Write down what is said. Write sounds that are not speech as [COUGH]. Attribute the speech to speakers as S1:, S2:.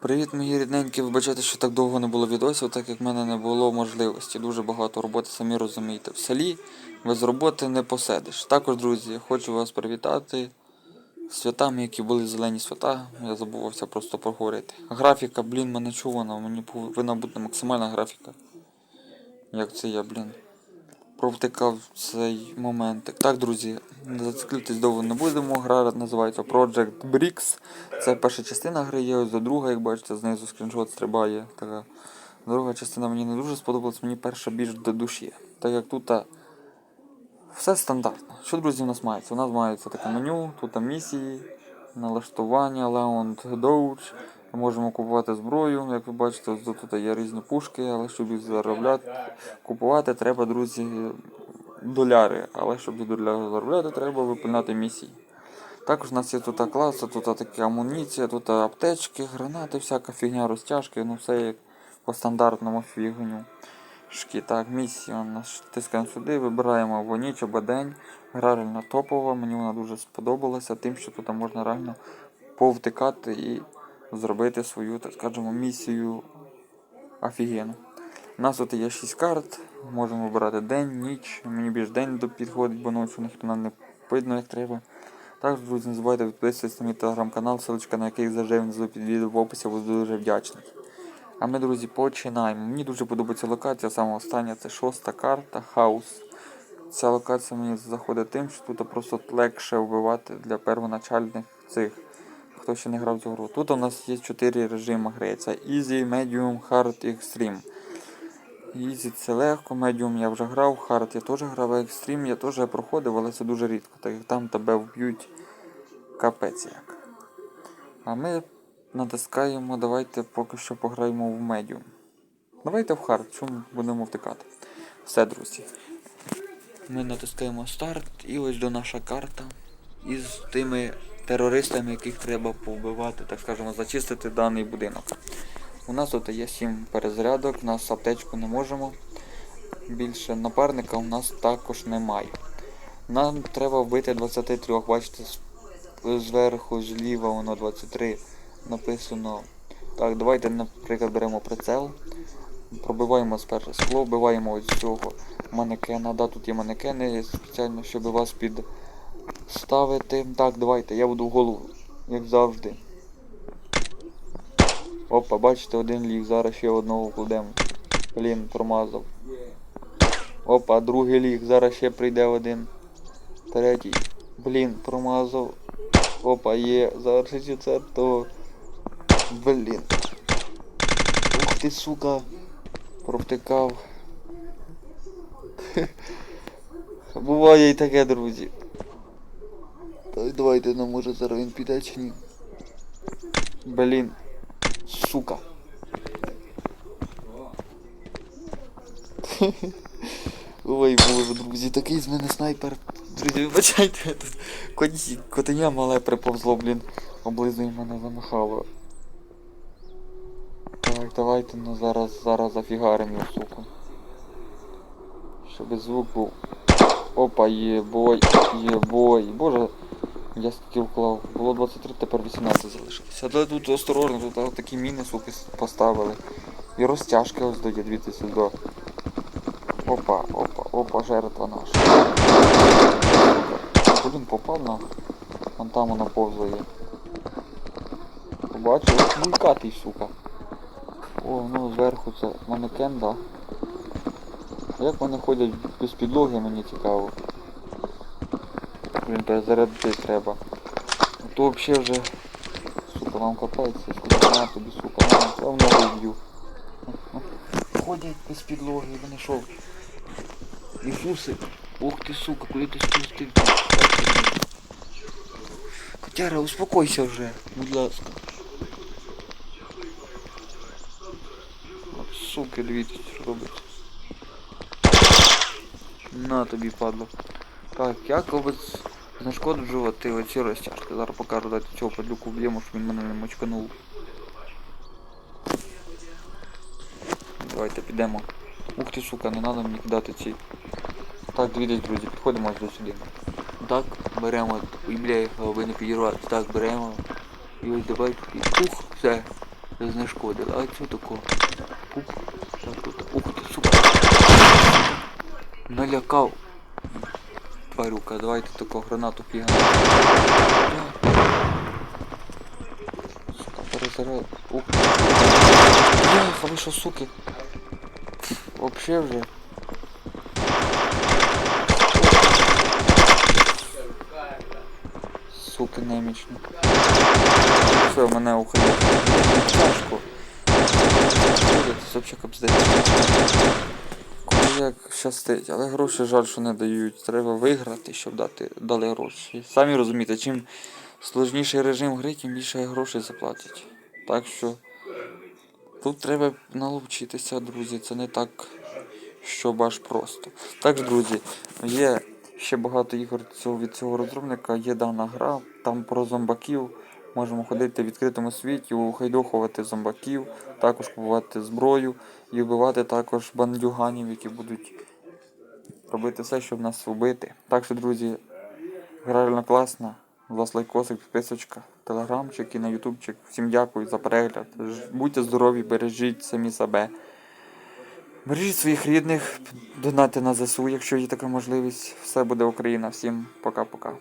S1: Привіт, мої рідненькі. Вибачайте, що так довго не було відосів, так як в мене не було можливості. Дуже багато роботи, самі розумієте. В селі без роботи не посидиш. Також, друзі, хочу вас привітати святами, які були зелені свята. Я забувався просто проговорити. Графіка, блін, мене чувана, мені повинна бути максимальна графіка. Як це я, блін. Провтикав цей моментик. Так, друзі, не довго не будемо. Гра називається Project Bricks. Це перша частина гри є, до друга, як бачите, знизу скріншот стрибає. Така. Друга частина мені не дуже сподобалась, мені перша більш до душі. Так як тут все стандартно. Що, друзі, у нас мається? У нас мається таке меню, тут місії, налаштування, Lounge Dodge. Ми можемо купувати зброю, як ви бачите, ось тут є різні пушки, але щоб їх заробляти, купувати треба, друзі, доляри. Але щоб їх доляри заробляти, треба виповняти місії. Також у нас є тут класи, тут така амуніція, тут аптечки, гранати, всяка фігня, розтяжки, ну все як по стандартному фігню. Шки. Так, місія у нас тискаємо сюди, вибираємо або ніч, або день. Гра реально топова, мені вона дуже сподобалася, тим, що тут можна реально повтикати і зробити свою, так скажемо, місію офігенно. У нас тут є 6 карт, можемо вибирати день, ніч. Мені більш день підходить, бо ночі ніхто нам не видно, як треба. Також, друзі, не забувайте підписуватися на мій телеграм-канал, ссылочка на який завжди під відео в описі, буду дуже вдячний. А ми, друзі, починаємо. Мені дуже подобається локація, саме остання це шоста карта, хаус. Ця локація мені заходить тим, що тут просто легше вбивати для первоначальних цих, хто ще не грав цю гру. Тут у нас є 4 режими гри. Це Easy, Medium, Hard і Extreme. Easy це легко, Medium я вже грав, Hard я теж грав, а Extreme я теж проходив, але це дуже рідко, так як там тебе вб'ють капець як. А ми натискаємо, давайте поки що пограємо в Medium. Давайте в Hard, чому будемо втикати. Все, друзі. Ми натискаємо старт і ось до наша карта із тими терористами, яких треба повбивати, так скажемо, зачистити даний будинок. У нас тут є 7 перезарядок, у нас аптечку не можемо. Більше напарника у нас також немає. Нам треба вбити 23, бачите, зверху, зліва воно 23 написано. Так, давайте, наприклад, беремо прицел. Пробиваємо спершу скло, вбиваємо ось цього манекена. Да, тут є манекени спеціально, щоб вас підставити. Так, давайте, я буду в голову, як завжди. Опа, бачите, один ліг, зараз ще одного кладемо. Блін, промазав. Опа, другий ліг, зараз ще прийде один. Третій. Блін, промазав. Опа, є, зараз ще четвертого. Блін. Ух ти, сука. Провтикав. [LAUGHS] Буває і таке, друзі. Давайте, ну може зараз він піде чи ні. Блін. Сука. [LAUGHS] Ой, боже, друзі, такий з мене снайпер. Друзі, вибачайте, тут коті, котеня мале приповзло, блін. Облизує мене замахало. Так, давайте, ну зараз, зараз зафігаримо його, сука. Щоб звук був. Опа, є бой, є бой. Боже, я скільки вклав. Було 23, тепер 18 залишилося. Але тут осторожно, тут такі міни, суки, поставили. І розтяжки ось дає, дивіться сюди. Опа, опа, опа, жертва наша. Блін, попав на. Вон там вона повзає. Побачив, булькатий, сука. О, ну зверху це манекен, да. Як вони ходять без підлоги, мені цікаво. Блін, перезарядити треба. А То взагалі вже... Сука, вам капається, сука, на тобі, сука, на, я в ногу б'ю. Ходять без підлоги, вони що? Ісуси, ух ти, сука, куди ти спустив? Котяра, успокойся вже, будь ласка. От суки, дивіться, що робить. На тобі падло. Так, як ось знешкоджувати оці розтяжки. Зараз покажу, дайте цього падлюку вб'ємо, щоб він мене не мочканув. Давайте підемо. Ух ти, сука, не треба мені кидати ці. Так, дивіться, друзі, підходимо до сюди. Так, беремо, ой, бля, голови не підірвати. Так, беремо. І ось давай і пух, все. знешкодили. А цю таку. Ух, так тут. Ух ти, сука. Налякав. Тварюка, давайте таку гранату. Сука, перезаряд. Ух. Бляха, ви що, суки? Вообще вже. Суки немічні. Все, мене уходить. Тяжко. Це взагалі капздець. Як щастить, але гроші жаль, що не дають. Треба виграти, щоб дати дали гроші. Самі розумієте, чим сложніший режим гри, тим більше грошей заплатять. Так що тут треба наловчитися, друзі. Це не так, щоб аж просто. Так, друзі, є ще багато ігор від цього розробника, є дана гра, там про зомбаків. Можемо ходити в відкритому світі, ухайдохувати зомбаків, також купувати зброю і вбивати також бандюганів, які будуть робити все, щоб нас вбити. Так що, друзі, реально класна. У вас лайкосик, підписочка, телеграмчик і на ютубчик. Всім дякую за перегляд. Будьте здорові, бережіть самі себе. Бережіть своїх рідних, донати на ЗСУ, якщо є така можливість. Все буде Україна. Всім пока-пока.